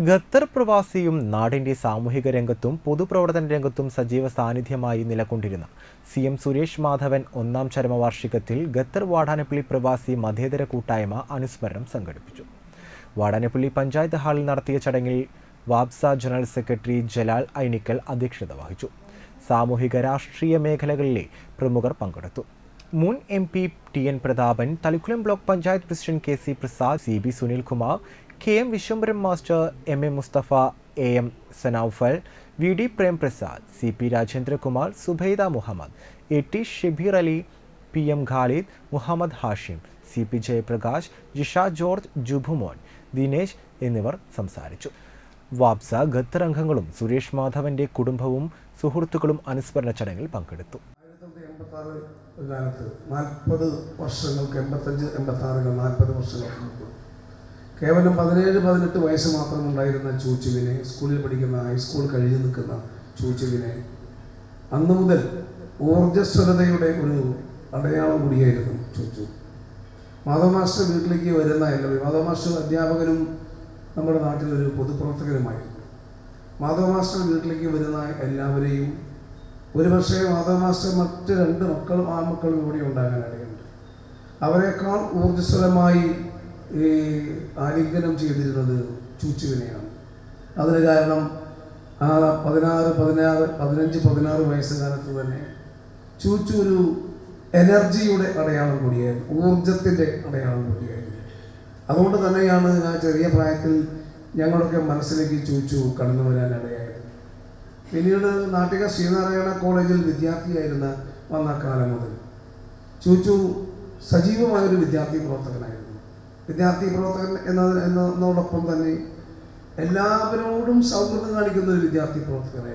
Qatar പ്രവാസിയും നാടിന്റെ സാമൂഹിക രംഗത്തും പൊതുപ്രവർത്തന രംഗത്തും സജീവ സാന്നിധ്യമായി നിലകൊണ്ടിരുന്ന. സി എം സുരേഷ് മാധവൻ ഒന്നാം ചരമവാർഷികത്തിൽ ഖത്തർ വാടാനപ്പള്ളി പ്രവാസി മതേതര കൂട്ടായ്മ അനുസ്മരണം സംഘടിപ്പിച്ചു. വാടാനപ്പള്ളി പഞ്ചായത്ത് ഹാളിൽ നടത്തിയ ചടങ്ങിൽ വാബ്സ ജനറൽ സെക്രട്ടറി ജലാൽ ഐനിക്കൽ അധ്യക്ഷത വഹിച്ചു. സാമൂഹിക രാഷ്ട്രീയ മേഖലകളിലെ പ്രമുഖർ പങ്കെടുത്തു. മുൻ M P T N Prathapan Thalikkulam block panchayat president K C Prasad C B Sunilkumar K M Viswambaram master M A Musthafa A M Sanoufal V D Prem Prasad C P Rajendrakumar Zubaida Muhammad A T Shebeer Ali P M Khalid Muhammad Hashim C P Jayaprakash Jisha George Jubumon Dinesh എന്നിവർ സംസാരിച്ചു. വാബ്സ Qatar അംഗങ്ങളും സുരേഷ് മാധവന്റെ കുടുംബവും സുഹൃത്തുക്കളും അനുസ്മരണ ചടങ്ങിൽ പങ്കെടുത്തു. കാലത്ത് നാൽപ്പത് വർഷങ്ങൾക്ക് എൺപത്തഞ്ച് എൺപത്തി ആറിന് നാൽപ്പത് വർഷങ്ങൾക്ക് മുമ്പ്. കേവലം പതിനേഴ് പതിനെട്ട് വയസ്സ് മാത്രം ഉണ്ടായിരുന്ന ചൂച്ചുവിനെ സ്കൂളിൽ പഠിക്കുന്ന ഹൈസ്കൂൾ കഴിഞ്ഞു നിൽക്കുന്ന ചൂച്ചുവിനെ അന്നു മുതൽ ഊർജസ്വലതയുടെ ഒരു അടയാളം കൂടിയായിരുന്നു ചൂച്ചു. മാധവ മാസ്റ്റർ വീട്ടിലേക്ക് വരുന്ന എല്ലാവരും മാധവ മാസ്റ്റർ അധ്യാപകനും നമ്മുടെ നാട്ടിലൊരു പൊതുപ്രവർത്തകനുമായിരുന്നു. മാധവ മാസ്റ്റർ വീട്ടിലേക്ക് വരുന്ന എല്ലാവരെയും ഒരുപക്ഷെ പക്ഷേ മാതാമാസ്റ്റർ മറ്റ് രണ്ട് മക്കളും ആ മക്കളും കൂടി ഉണ്ടാകാൻ ഇടയുണ്ട്. അവരെക്കാൾ ഊർജസ്വലമായി ഈ ആലിംഗനം ചെയ്തിരുന്നത് ചൂച്ചുവിനെയാണ്. അതിന് കാരണം ആ പതിനാറ് പതിനാറ് പതിനഞ്ച് പതിനാറ് വയസ്സ് കാലത്ത് തന്നെ ചൂച്ചു ഒരു എനർജിയുടെ അടയാളം കൂടിയായിരുന്നു ഊർജത്തിന്റെ അടയാളം കൂടിയായിരുന്നു. അതുകൊണ്ട് തന്നെയാണ് ആ ചെറിയ പ്രായത്തിൽ ഞങ്ങളൊക്കെ മനസ്സിലേക്ക് ചൂച്ചു കടന്നു വരാൻ ഇടയായത്. പിന്നീട് നാട്ടിക ശ്രീനാരായണ കോളേജിൽ വിദ്യാർത്ഥിയായിരുന്ന വന്ന കാലം മുതൽ ചൂച്ചു സജീവമായൊരു വിദ്യാർത്ഥി പ്രവർത്തകനായിരുന്നു. വിദ്യാർത്ഥി പ്രവർത്തകൻ എന്ന എന്നതോടൊപ്പം തന്നെ എല്ലാവരോടും സൗഹൃദം കാണിക്കുന്ന ഒരു വിദ്യാർത്ഥി പ്രവർത്തകനായിരുന്നു.